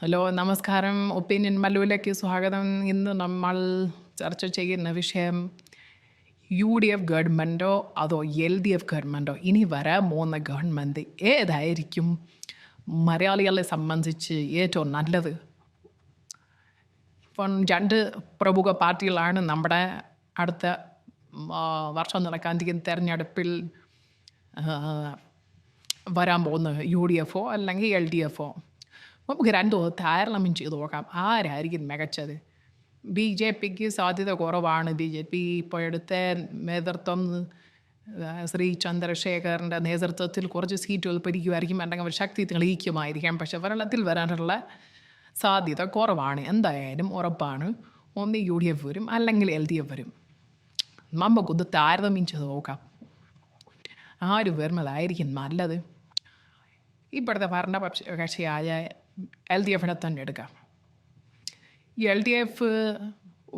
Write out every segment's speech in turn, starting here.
Hello നമസ്കാരം. Opinion മല്ലുവിലേക്ക് സ്വാഗതം. ഇന്ന് നമ്മൾ ചർച്ച ചെയ്യുന്ന വിഷയം യു ഡി എഫ് ഗവൺമെന്റോ അതോ എൽ ഡി എഫ് ഗവൺമെന്റോ ഇനി വരാൻ പോകുന്ന ഗവൺമെന്റ് ഏതായിരിക്കും? മലയാളികളെ സംബന്ധിച്ച് ഏറ്റവും നല്ലത്? ഇപ്പം രണ്ട് പ്രമുഖ പാർട്ടികളാണ് നമ്മുടെ അടുത്ത വർഷം നടക്കാതിരിക്കുന്ന തെരഞ്ഞെടുപ്പിൽ വരാൻ പോകുന്നത്. യു ഡി എഫോ അല്ലെങ്കിൽ എൽ ഡി എഫോ? നമുക്ക് രണ്ട് താരതമ്യം ചെയ്ത് നോക്കാം. ആരായിരിക്കും മികച്ചത്? ബി ജെ പിക്ക് സാധ്യത കുറവാണ്. ബി ജെ പി ഇപ്പോൾ എടുത്ത നേതൃത്വം ശ്രീ ചന്ദ്രശേഖറിന്റെ നേതൃത്വത്തിൽ കുറച്ച് സീറ്റുകൾ പിടിക്കുമായിരിക്കും അല്ലെങ്കിൽ അവർ ശക്തി തെളിയിക്കുമായിരിക്കാം. പക്ഷെ ഭരണത്തിൽ വരാനുള്ള സാധ്യത കുറവാണ്. എന്തായാലും ഉറപ്പാണ്. ഒന്ന് യു ഡി എഫ് വരും അല്ലെങ്കിൽ എൽ ഡി എഫ്. വരും നമുക്കൊന്ന് താരതമ്യം ചെയ്ത് നോക്കാം. ആര് വരുന്നതായിരിക്കും നല്ലത്. ഇപ്പോഴത്തെ ഭരണപക്ഷ കക്ഷിയായ എൽ ഡി എഫിനെ തന്നെ എടുക്കാം. എൽ ഡി എഫ്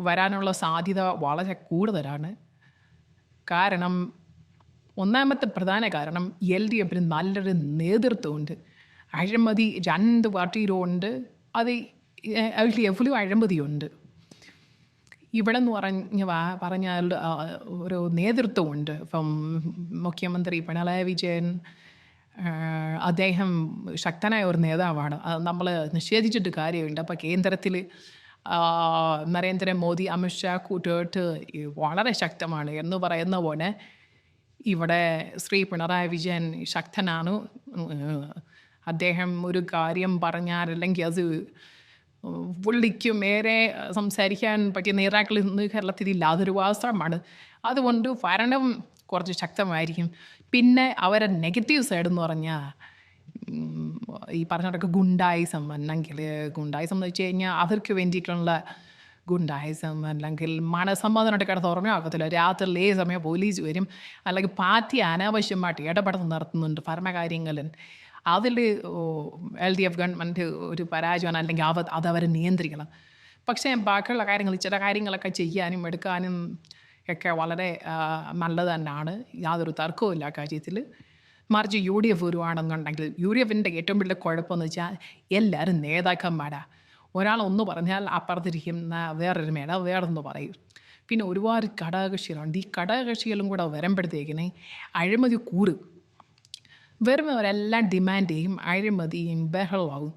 വരാനുള്ള സാധ്യത വളരെ കൂടുതലാണ്. കാരണം ഒന്നാമത്തെ പ്രധാന കാരണം എൽ ഡി എഫിന് നല്ലൊരു നേതൃത്വമുണ്ട്. അഴിമതി രണ്ട് പാർട്ടിയിലും ഉണ്ട് അത് എൽ ഡി എഫിലും അഴിമതിയുണ്ട്. ഇവിടെ എന്ന് പറഞ്ഞ പറഞ്ഞാൽ ഒരു നേതൃത്വമുണ്ട്. ഇപ്പം മുഖ്യമന്ത്രി പിണറായി വിജയൻ അദ്ദേഹം ശക്തനായ ഒരു നേതാവാണ്. നമ്മൾ നിഷേധിച്ചിട്ട് കാര്യമുണ്ട് അപ്പോൾ കേന്ദ്രത്തിൽ നരേന്ദ്രമോദി അമിത്ഷാ കൂട്ടുകെട്ട് വളരെ ശക്തമാണ് എന്ന് പറയുന്ന പോലെ ഇവിടെ ശ്രീ പിണറായി വിജയൻ ശക്തനാണ്. അദ്ദേഹം ഒരു കാര്യം പറഞ്ഞാൽ അല്ലെങ്കിൽ അത് പുള്ളിക്കും ഏറെ സംസാരിക്കാൻ പറ്റിയ നേതാക്കൾ ഇന്ന് കേരളത്തിൽ ഇല്ലാതൊരു വാസമാണ്. അതുകൊണ്ട് ഭരണം കുറച്ച് ശക്തമായിരിക്കും. പിന്നെ അവരെ നെഗറ്റീവ് സൈഡ് എന്ന് പറഞ്ഞാൽ ഈ പറഞ്ഞതൊക്കെ ഗുണ്ടായിസം അല്ലെങ്കിൽ ഗുണ്ടായിസം എന്ന് വെച്ച് കഴിഞ്ഞാൽ അവർക്ക് വേണ്ടിയിട്ടുള്ള ഗുണ്ടായിസം അല്ലെങ്കിൽ മനസമ്മതനമായിട്ട് കിടന്ന് ഉറങ്ങാക്കത്തില്ല രാത്രിയിൽ ഏത് സമയം പോലീസ് വരും അല്ലെങ്കിൽ പാർട്ടി അനാവശ്യമായിട്ട് ഇടപെടുന്ന നടത്തുന്നുണ്ട് ഭരണകാര്യങ്ങളിൽ. അതിൽ എൽ ഡി എഫ് ഗവൺമെന്റ് ഒരു പരാജയമാണ് അല്ലെങ്കിൽ അവ അതവരെ നിയന്ത്രിക്കണം. പക്ഷേ ബാക്കിയുള്ള കാര്യങ്ങൾ ചില കാര്യങ്ങളൊക്കെ ചെയ്യാനും എടുക്കാനും ഒക്കെ വളരെ നല്ലത് തന്നെയാണ് യാതൊരു തർക്കവും ആ കാര്യത്തിൽ. മറിച്ച് യു ഡി എഫ് വരുവാണെന്നുണ്ടെങ്കിൽ യു ഡി എഫിന്റെ ഏറ്റവും വലിയ കുഴപ്പമെന്ന് വെച്ചാൽ എല്ലാവരും നേതാക്കന്മാരാ. ഒരാൾ ഒന്ന് പറഞ്ഞാൽ അപ്പുറത്തിരിക്കുന്ന വേറൊരു മേട വേറൊന്ന് പറയും. പിന്നെ ഒരുപാട് ഘടകകക്ഷികളുണ്ട്. ഈ ഘടകകക്ഷികളും കൂടെ വരുമ്പോഴത്തേക്കിന് അഴിമതി കൂടും. വരുന്നവരെല്ലാം ഡിമാൻഡ് ചെയ്യും. അഴിമതിയും ബഹളമാവും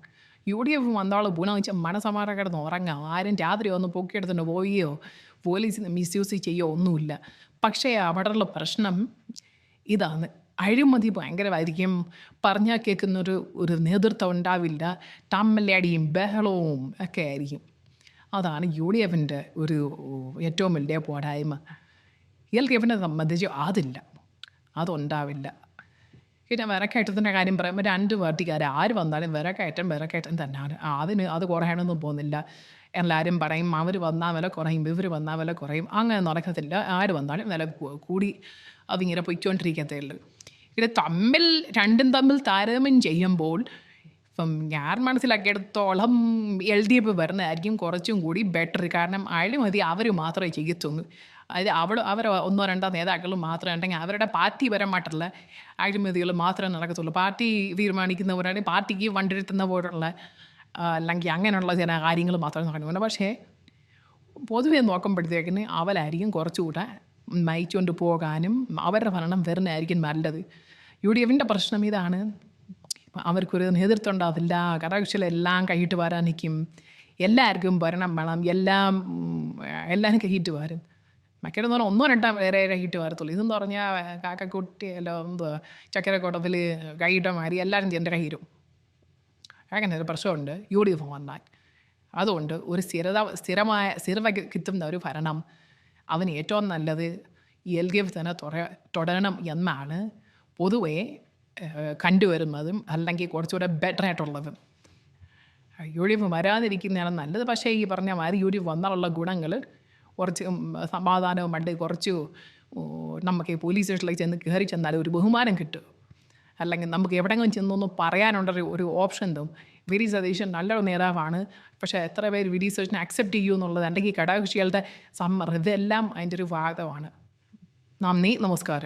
യു ഡി എഫ് വന്നോളം ഗുണം വെച്ചാൽ മനസമാധാനം കിടന്ന് ഉറങ്ങാം ആരും രാത്രി ഒന്ന് പൊക്കിയെടുത്തുകൊണ്ട് പോവുകയോ പോലീസിന് മിസ്യൂസ് ചെയ്യുകയോ ഒന്നുമില്ല. പക്ഷേ അവിടെയുള്ള പ്രശ്നം ഇതാണ്. അഴിമതി ഭയങ്കരമായിരിക്കും. പറഞ്ഞാൽ കേൾക്കുന്നൊരു ഒരു നേതൃത്വം ഉണ്ടാവില്ല. തമ്മലടിയും ബഹളവും ഒക്കെ ആയിരിക്കും. അതാണ് യു ഡി എഫിന്റെ ഒരു ഏറ്റവും വലിയ പോരായ്മ. എൽ ഡി എഫിനെ സംബന്ധിച്ച് അതില്ല. അതുണ്ടാവില്ല. പിന്നെ വിറക്കയറ്റത്തിന്റെ കാര്യം പറയുമ്പോൾ രണ്ട് പാർട്ടിക്കാർ ആര് വന്നാലും വിറക്കയറ്റം വിറക്കയറ്റം തന്നെയാണ്. അതിന് അത് കുറയണമെന്നും പോകുന്നില്ല. എല്ലാവരും പറയും അവർ വന്നാൽ വില കുറയും ഇവർ വന്നാൽ വില കുറയും. അങ്ങനെ നടക്കത്തില്ല. ആര് വന്നാലും വില കൂടി അതിങ്ങനെ പൊയ്ക്കൊണ്ടിരിക്കത്തേ ഉള്ളൂ. ഇത് തമ്മിൽ രണ്ടും തമ്മിൽ താരതമ്യം ചെയ്യുമ്പോൾ ഇപ്പം ഞാൻ മനസ്സിലാക്കിയെടുത്തോളം എൽ ഡി എഫ് വരുന്നതായിരിക്കും കുറച്ചും കൂടി ബെറ്റർ. കാരണം അഴിമതി അവർ മാത്രമേ ചെയ്യത്തുള്ളൂ. അത് അവൾ അവർ ഒന്നോ രണ്ടോ നേതാക്കൾ മാത്രമേ ഉണ്ടെങ്കിൽ അവരുടെ പാർട്ടി പരമായിട്ടുള്ള അഴിമതികൾ മാത്രമേ നടക്കത്തുള്ളൂ. പാർട്ടി തീരുമാനിക്കുന്നവരാണ് പാർട്ടിക്ക് വണ്ടിരുത്തുന്ന പോലുള്ള അല്ലെങ്കിൽ അങ്ങനെയുള്ള ചില കാര്യങ്ങൾ മാത്രമേ നടക്കുന്നുള്ളൂ. പക്ഷേ പൊതുവെ നോക്കുമ്പോഴത്തേക്കിന് അവരായിരിക്കും കുറച്ചുകൂടെ നയിച്ചുകൊണ്ട് പോകാനും അവരുടെ ഭരണം വരുന്നതായിരിക്കും നല്ലത്. യു ഡി എഫിന്റെ പ്രശ്നം ഇതാണ്. അവർക്കൊരു നേതൃത്വം ഉണ്ടാവില്ല കരകക്ഷികളെല്ലാം കൈയിട്ട് വരാൻ നിൽക്കും. എല്ലാവർക്കും ഭരണം വേണം എല്ലാം എല്ലാവരും കൈയിട്ട് വരും. മറ്റേന്ന് പറഞ്ഞാൽ ഒന്നോ രണ്ടോ വേറെ കൈയിട്ട് വരത്തുള്ളൂ. ഇതെന്ന് പറഞ്ഞാൽ കാക്കക്കുട്ടി അല്ലോ എന്തുവാ ചക്കരക്കോട്ടത്തിൽ കൈയിട്ട മാതിരി എല്ലാവരും എന്റെ കൈയിരും അങ്ങനെ ഒരു പ്രശ്നമുണ്ട്. യു ഡി എഫ് വന്നാൽ. അതുകൊണ്ട് ഒരു സ്ഥിരത സ്ഥിരമായ സ്ഥിരമായി കിട്ടുന്ന ഒരു ഭരണം അവന് ഏറ്റവും നല്ലത് എൽ ഡി എഫ് തന്നെ തുട തുടരണം എന്നാണ് പൊതുവേ കണ്ടുവരുന്നതും അല്ലെങ്കിൽ കുറച്ചുകൂടെ ബെറ്റർ ആയിട്ടുള്ളതും. യു ഡി എഫ് വരാതിരിക്കുന്നതാണ് നല്ലത്. പക്ഷേ ഈ പറഞ്ഞ മാതിരി യു ഡി എഫ് വന്നാലുള്ള ഗുണങ്ങൾ കുറച്ച് സമാധാനവും പണ്ട് കുറച്ച് നമുക്ക് പോലീസ് സ്റ്റേഷനിലേക്ക് ചെന്ന് കയറി ചെന്നാൽ ഒരു ബഹുമാനം കിട്ടും. അല്ലെങ്കിൽ നമുക്ക് എവിടെയെങ്കിലും ചെന്നൊന്ന് പറയാനുള്ള ഒരു ഓപ്ഷൻ തരും. വി ഡി സതീശൻ നല്ലൊരു നേതാവാണ്. പക്ഷേ എത്ര പേര് വി ഡി സതീശനെ അക്സെപ്റ്റ് ചെയ്യൂ എന്നുള്ളത് അല്ലെങ്കിൽ ഘടകകക്ഷികളുടെ സമ്മർ ഇതെല്ലാം അതിന്റെ ഒരു വാദമാണ്. നന്ദി നമസ്കാരം.